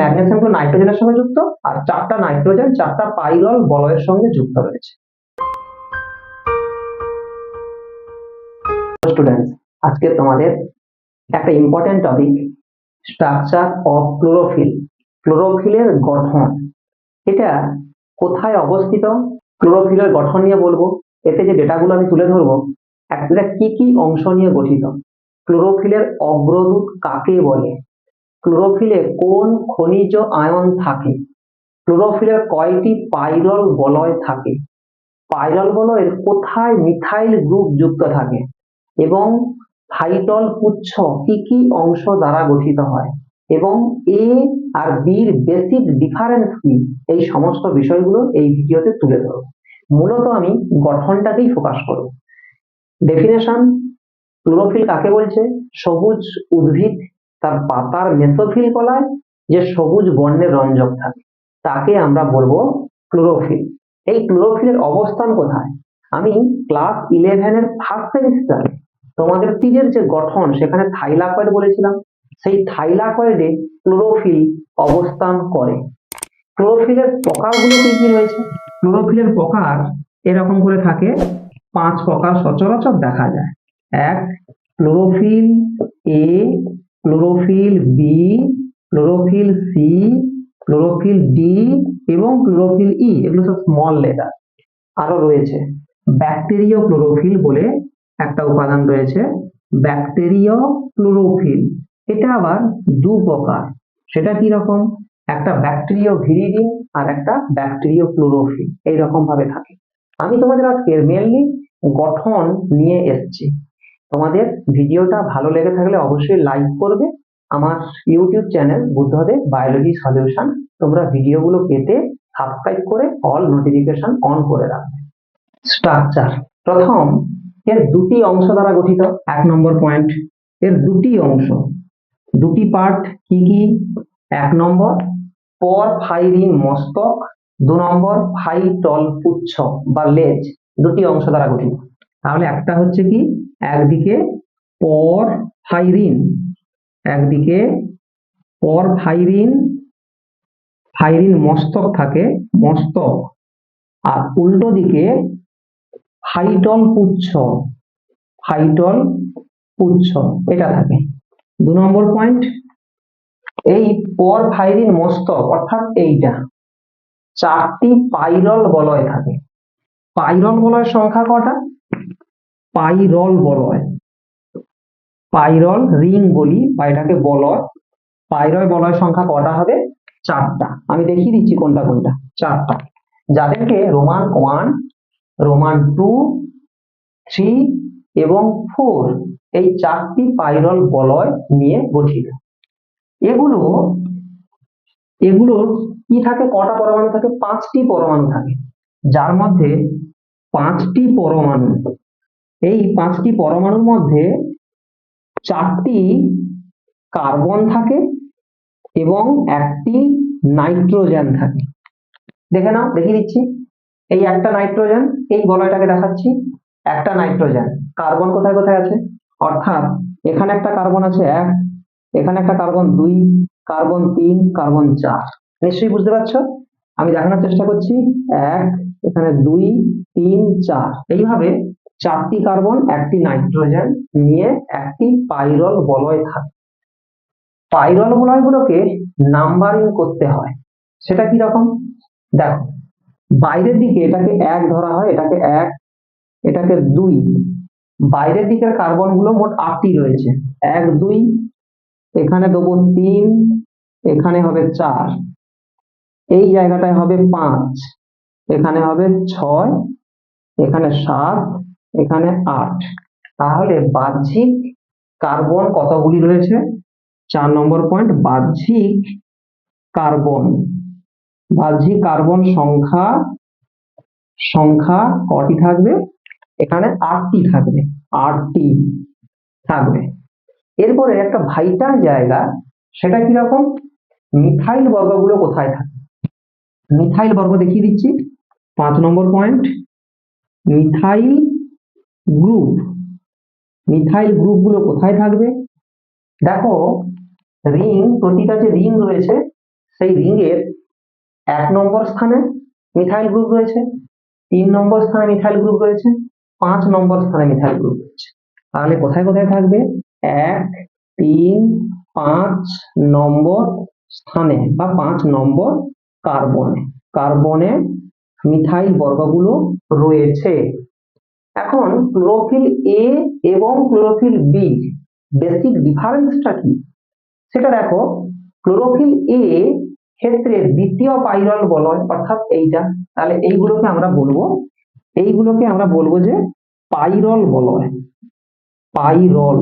ম্যাগনেসিয়ামগুলো নাইট্রোজেনের সঙ্গে যুক্ত, আর চারটা নাইট্রোজেন, চারটা পাইরল বলয়ের সঙ্গে যুক্ত রয়েছে। স্টুডেন্টস আজকে তোমাদের একটা important topic structure of chlorophyll ক্লোরোফিলের গঠন। এটা কোথায় অবস্থিত? ক্লোরোফিলের গঠন নিয়ে বলব। এতে যে ডেটাগুলো আমি তুলে ধরবো, এটা কি কি অংশ নিয়ে গঠিত? ক্লোরোফিলের অগ্রদূত কাকে বলে? ক্লোরোফিলে কোন খনিজ আয়ন থাকে? ক্লোরোফিলের কয়টি পাইরল বলয় থাকে? পাইরল বলয়ের কোথায় মিথাইল গ্রুপ যুক্ত থাকে? এবং ফাইটল পুচ্ছ কি কি অংশ দ্বারা গঠিত হয়? এবং এ আর বির বেসিক ডিফারেন্স কি? এই সমস্ত বিষয়গুলো এই ভিডিওতে তুলে ধরব। মূলত আমি গঠনটাকেই ফোকাস করব। ডেফিনেশন ক্লোরোফিল কাকে বলছে? সবুজ উদ্ভিদ তার পাতার মেসোফিল কলায় যে সবুজ বর্ণের রঞ্জক থাকে, তাকে আমরা বলব ক্লোরোফিল। এই ক্লোরোফিলের অবস্থান কোথায়? আমি ক্লাস ইলেভেনের ফার্স্ট সেমিস্টারে তোমাদের তীরের যে গঠন, সেখানে থাইলাকয়েড বলেছিলাম। সেই থাইলাকয়েডে ক্লোরোফিল অবস্থান করে। ক্লোরোফিলের প্রকারগুলো কি কি রয়েছে? ক্লোরোফিলের প্রকার এরকম করে থাকে, পাঁচ প্রকার সচরাচর দেখা যায়। এক, chlorophyll A chlorophyll B chlorophyll C chlorophyll D এবং ক্লোরোফিল ই এগুলো সব স্মল লেটার আরও রয়েছে ব্যাকটেরিয় ক্লোরোফিল বলে একটা উপাদান রয়েছে ব্যাকটেরিয় ক্লোরোফিল এটা আবার দু প্রকার সেটা কি রকম? একটা ব্যাকটেরিয় ভিরিডিন আর একটা ব্যাকটেরিয় ক্লোরোফিল এইরকম ভাবে থাকে। আমি তোমাদের আজকে মেনলি গঠন নিয়ে এসেছি। তোমাদের ভিডিওটা ভালো লেগে থাকলে অবশ্যই লাইক করবে। আমার YouTube channel Buddhadeb biology solution তোমরা ভিডিওগুলো পেতে সাবস্ক্রাইব করে অল নোটিফিকেশন অন করে রাখবে স্ট্রাকচার প্রথম, এর দুটি অংশ দ্বারা গঠিত, এক নম্বর পয়েন্ট এর দুটি অংশ। দুটি পার্ট কি কি? এক নম্বর, পর, ফাইরিন, মস্তক। দু নম্বর, ফাইটল, পুচ্ছ বা লেজ, দুটি অংশ দ্বারা গঠিত। তাহলে একটা হচ্ছে কি? একদিকে পর ফাইরিন, একদিকে পর ফাইরিন ফাইরিন মস্তক থাকে, মস্তক। আর উল্টো দিকে ফাইটল পুচ্ছ ফাইটল পুচ্ছ, এটা থাকে। দু নম্বর পয়েন্ট এই পর ফাইরিন মস্তক, অর্থাৎ এইটা, চারটি পাইরল বলয় থাকে। পাইরল বলয়ের সংখ্যা কটা? পাইরল বলয় পাইরল, রিং বলি, বা এটাকে বলয় পাইরল বলয় সংখ্যা কটা হবে? চারটা। আমি দেখিয়ে দিচ্ছি কোনটা কোনটা। চারটা। যাদেরকে Roman one, Roman two, three এবং ফোর এই চারটি পাইরল বলয় নিয়ে গঠিত। এগুলো, এগুলোর কি থাকে? কটা পরমাণু থাকে? পাঁচটি পরমাণু থাকে। যার মধ্যে পাঁচটি পরমাণু এই পাঁচটি পরমাণুর মধ্যে চারটি কার্বন থাকে এবং একটি নাইট্রোজেন থাকে। দেখে নাও, দেখিয়ে দিচ্ছি। এই একটা নাইট্রোজেন, এই বলয়টাকে দেখাচ্ছি, একটা নাইট্রোজেন। কার্বন কোথায় কোথায় আছে? অর্থাৎ এখানে একটা কার্বন আছে এক, এখানে একটা কার্বন দুই, কার্বন তিন, কার্বন চার। নিশ্চয়ই বুঝতে পারছ? আমি দেখানোর চেষ্টা করছি। এক, এখানে দুই, তিন, চার। এইভাবে চারটি কার্বন, একটি নাইট্রোজেন নিয়ে একটি পাইরল বলয় থাকে। পাইরল বলয়গুলোকে নাম্বারিং করতে হয়। সেটা কি রকম? দেখো, বাইরের দিকে এটাকে এক ধরা হয়, এটাকে এক, এটাকে দুই। বাইরের দিকের কার্বনগুলো মোট আটটি রয়েছে। এক, দুই, এখানে দেবো তিন, এখানে হবে চার। এই জায়গাটায় হবে পাঁচ, এখানে হবে ছয়, এখানে সাত এখানে আট। তাহলে বাহ্যিক কার্বন কতগুলি রয়েছে? চার নম্বর পয়েন্ট বাহ্যিক কার্বন। বাহ্যিক কার্বন সংখ্যা সংখ্যা কটি থাকবে? এখানে আটটি থাকবে আটটি থাকবে। এরপরে একটা ভাইটাল জায়গা, সেটা কীরকম? মিথাইল বর্গগুলো কোথায় থাকে? মিথাইল বর্গ দেখিয়ে দিচ্ছি। পাঁচ নম্বর পয়েন্ট মিথাইল গ্রুপ মিথাইল গ্রুপগুলো কোথায় থাকবে? দেখো রিং প্রতিটা যে রিং রয়েছে, সেই রিংয়ের এক নম্বর স্থানে মিথাইল গ্রুপ রয়েছে, তিন নম্বর স্থানে মিথাইল গ্রুপ রয়েছে, পাঁচ নম্বর স্থানে মিথাইল গ্রুপ রয়েছে। তাহলে কোথায় কোথায় থাকবে? এক, তিন, পাঁচ নম্বর স্থানে বা পাঁচ নম্বর কার্বনে কার্বনে মিথাইল বর্গগুলো রয়েছে। এখন ক্লোরোফিল এ এবং ক্লোরোফিল বি বেসিক ডিফারেন্সটা কি? সেটা দেখো ক্লোরোফিল এ ক্ষেত্রে দ্বিতীয় পাইরল বলয়, অর্থাৎ এইটা। তাহলে এইগুলোকে আমরা বলব, এইগুলোকে আমরা বলব যে পাইরল বলয়। পাইরল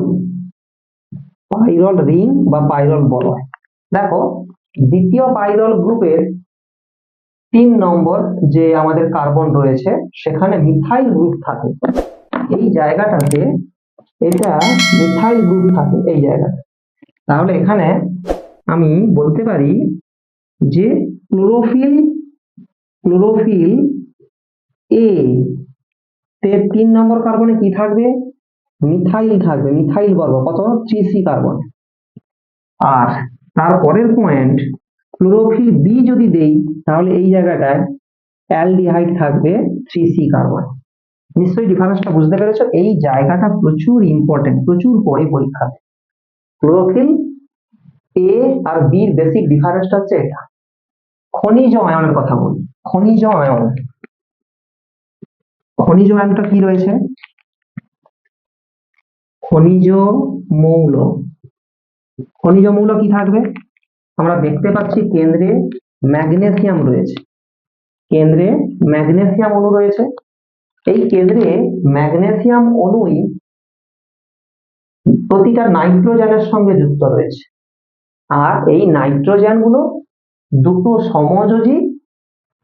পাইরল রিং বা পাইরল বলয়। দেখো, দ্বিতীয় পাইরল গ্রুপের তিন নম্বর যে আমাদের কার্বন রয়েছে, সেখানে মিথাইল গ্রুপ থাকে। এই জায়গাটাতে এটা মিথাইল গ্রুপ থাকে, এই জায়গাটা তাহলে এখানে আমি বলতে পারি যে ক্লোরোফিল ক্লোরোফিল এ তে তিন নম্বর কার্বনে কি থাকবে? মিথাইল থাকবে, মিথাইল বর্গ, কত? থ্রি কার্বন আর তারপরের পয়েন্ট ক্লোরোফিল বি যদি দেই, তাহলে এই জায়গাটায় অ্যালডিহাইড থাকবে থ্রি সি কার্বন নিশ্চয়ই ডিফারেন্সটা বুঝতে পেরেছ? এই জায়গাটা প্রচুর ইম্পর্টেন্ট প্রচুর পড়ে পরীক্ষাতে। ক্লোরোফিল এ আর বির বেসিক ডিফারেন্সটা হচ্ছে এটা। খনিজ আয়নের কথা বলি। খনিজ আয়ন। খনিজ আয়নটা কি রয়েছে? খনিজ মৌল। খনিজ মৌল কি থাকবে? আমরা দেখতে পাচ্ছি কেন্দ্রে ম্যাগনেসিয়াম রয়েছে। কেন্দ্রে ম্যাগনেসিয়াম অণু রয়েছে। এই কেন্দ্রে ম্যাগনেসিয়াম অণুই প্রতিটা নাইট্রোজেনের সঙ্গে যুক্ত রয়েছে। আর এই নাইট্রোজেনগুলো দুটো সমযোজী,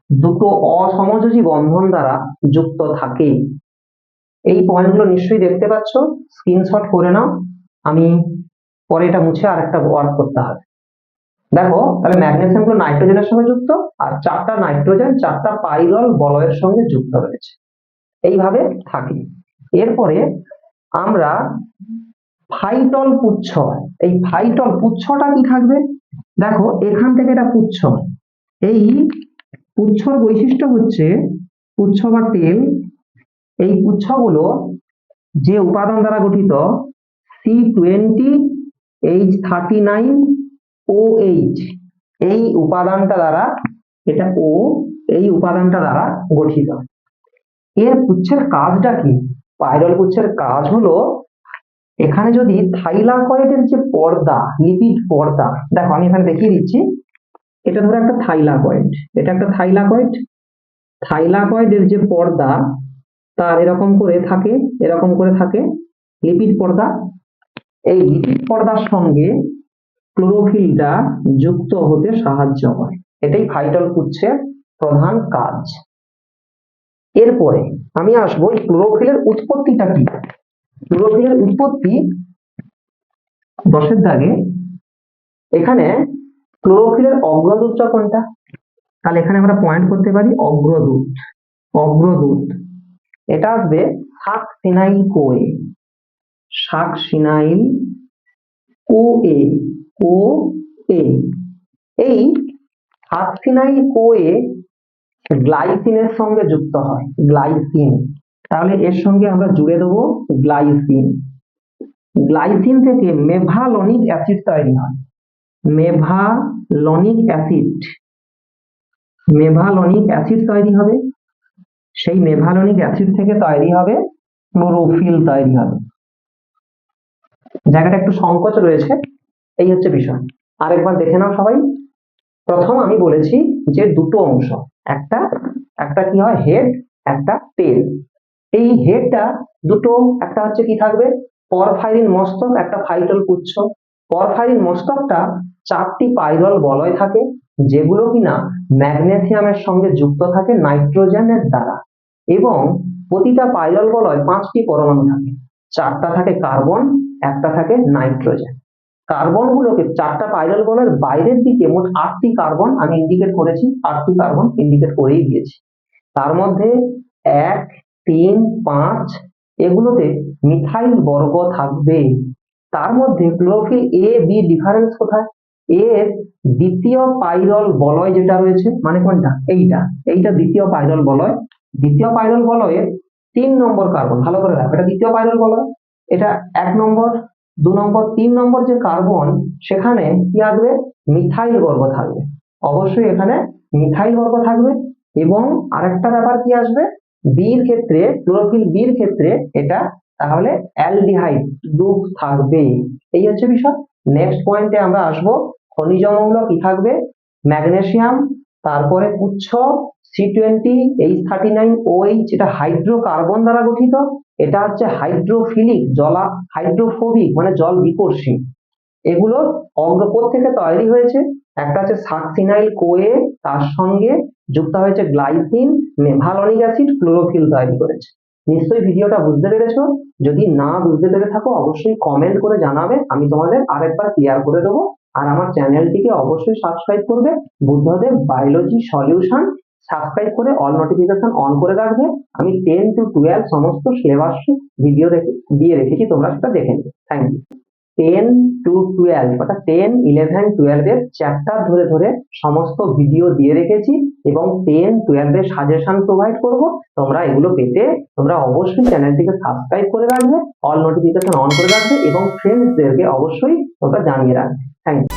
দুটো অসমযোজী বন্ধন দ্বারা যুক্ত থাকে। এই পয়েন্টগুলো নিশ্চয়ই দেখতে পাচ্ছ। স্ক্রিনশট করে নাও। আমি পরে এটা মুছে আর একটা ওয়ার্ক করতে হবে। দেখো, তাহলে ম্যাগনেসিয়ামগুলো নাইট্রোজেনের সঙ্গে যুক্ত আর চারটা নাইট্রোজেন চারটা পাইরল বলয়ের সঙ্গে যুক্ত রয়েছে। এইভাবে থাকে। এরপরে আমরা ফাইটল পুচ্ছ, এই ফাইটল পুচ্ছটা কি থাকবে? দেখো, এখান থেকে এটা পুচ্ছ। এই পুচ্ছর বৈশিষ্ট্য হচ্ছে পুচ্ছ বা তেল, এই পুচ্ছগুলো যে উপাদান দ্বারা গঠিত C twenty H thirty nine O H এই উপাদানটা দ্বারা, এটা ও এই উপাদানটা দ্বারা গঠিত। এর পুচ্ছের কাজটা কি? পাইরল পুচ্ছের কাজ হলো, এখানে যদি থাইলাকয়েডের যে পর্দা, লিপিড পর্দা, দেখো আমি এখানে দেখিয়ে দিচ্ছি। এটা ধরো একটা থাইলাকয়েড। এটা একটা থাইলাকয়েড। থাইলাকয়েডের যে পর্দা, তার এরকম করে থাকে, এরকম করে থাকে লিপিড পর্দা। এই লিপিড পর্দার সঙ্গে ক্লোরোফিলটা যুক্ত হতে সাহায্য করে। এটাই ভাইটাল পুচ্ছের প্রধান কাজ। এরপরে আমি আসব এই ক্লোরোফিলের উৎপত্তিটা কি? ক্লোরোফিলের উৎপত্তি দশের দাগে। এখানে ক্লোরোফিলের অগ্রদূতটা কোনটা? তাহলে এখানে আমরা পয়েন্ট করতে পারি অগ্রদূত। অগ্রদূত। এটা আসবে শাক সিনাইল কোয়ে শাক সিনাইল ও এ ও এ এই সাকসিনাইল কোয়ে গ্লাইসিনের সঙ্গে যুক্ত হয়, গ্লাইসিন। তাহলে এর সঙ্গে আমরা জুড়ে দেবো গ্লাইসিন। গ্লাইসিন থেকে মেভালনিক অ্যাসিড তৈরি হয়। মেভালনিক অ্যাসিড। মেভালনিক অ্যাসিড তৈরি হবে। সেই মেভালনিক অ্যাসিড থেকে তৈরি হবে ক্লোরোফিল তৈরি হবে। জায়গাটা একটু সংকোচ রয়েছে। এই হচ্ছে বিষয়। আরেকবার দেখে নাও সবাই। প্রথম আমি বলেছি যে দুটো অংশ, একটা একটা কি হয়? হেড একটা টেল এই হেডটা দুটো, একটা হচ্ছে কি থাকবে? পরফাইরিন মস্তক, একটা ফাইটল পুচ্ছ। পরফাইরিন মস্তকটা চারটি পাইরল বলয় থাকে, যেগুলো কিনা ম্যাগনেসিয়ামের সঙ্গে যুক্ত থাকে নাইট্রোজেনের দ্বারা। এবং প্রতিটা পাইরল বলয় পাঁচটি পরমাণু থাকে। চারটা থাকে কার্বন একটা থাকে নাইট্রোজেন কার্বন গুলোকে চারটা পাইরাল বলের বাইরের দিকে মোট আটটি কার্বন আমি ইন্ডিকেট করেছি, আটটি কার্বন ইন্ডিকেট করেই দিয়েছি। তার মধ্যে এক, তিন, পাঁচ, এগুলোতে মিথাইল বর্গ থাকবে। তার মধ্যে ক্লোরোফিল এ বি ডিফারেন্স কোথায়? এর দ্বিতীয় পাইরল বলয় যেটা রয়েছে মানে কোনটা? এইটা। এইটা দ্বিতীয় পাইরল বলয়। দ্বিতীয় পাইরল বলয়ের তিন নম্বর কার্বন ভালো করে রাখো এটা দ্বিতীয় পাইরল বলয়, এটা এক নম্বর দু নম্বর, তিন নম্বর যে কার্বন, সেখানে কি আসবে মিথাইল গর্ভ থাকবে। অবশ্যই এখানে মিথাইল গর্ভ থাকবে এবং আরেকটা ব্যাপার কি আসবে? বির ক্ষেত্রে, ক্লোরোফিল বির ক্ষেত্রে এটা তাহলে অ্যালডিহাইড গ্রুপ থাকবে। এই হচ্ছে বিষয়। নেক্সট পয়েন্টে আমরা আসব, খনিজ মৌল কি থাকবে? ম্যাগনেসিয়াম তারপরে পুচ্ছ C twenty H thirty nine OH এটা হাইড্রোকার্বন দ্বারা গঠিত, এটা হচ্ছে হাইড্রোফিলিক জলা হাইড্রোফোবিক মানে জল বিকর্ষী। এগুলো অগ্রপথ থেকে তৈরি হয়েছে। একটা হচ্ছে সাকসিনাইল কোয়ে, তার সঙ্গে যুক্ত হয়েছে গ্লাইসিন, মেভালনিক অ্যাসিড, ক্লোরোফিল তৈরি করেছে। নিশ্চয়ই ভিডিওটা বুঝতে পেরেছ? যদি না বুঝতে পেরে থাকো, অবশ্যই কমেন্ট করে জানাবে, আমি তোমাদের আরেকবার ক্লিয়ার করে দেবো। আর আমার চ্যানেলটিকে অবশ্যই সাবস্ক্রাইব করবে। বুদ্ধদেব বায়োলজি সলিউশন সাবস্ক্রাইব করে অল নোটিফিকেশন অন করে রাখবে। আমি টেন টু টুয়েলভ সমস্ত সিলেবাস ভিডিও দিয়ে রেখেছি, তোমরা সেটা দেখে নিবে thank you ten to twelve অর্থাৎ টেন ইলেভেন টুয়েলভের চ্যাপ্টার ধরে ধরে সমস্ত ভিডিও দিয়ে রেখেছি এবং টেন টুয়েলভের সাজেশন প্রোভাইড করব। তোমরা এগুলো পেতে তোমরা অবশ্যই চ্যানেলটিকে সাবস্ক্রাইব করে রাখবে অল নোটিফিকেশন অন করে রাখবে এবং ফ্রেন্ডসদেরকে অবশ্যই তোমরা জানিয়ে রাখবে। Thank you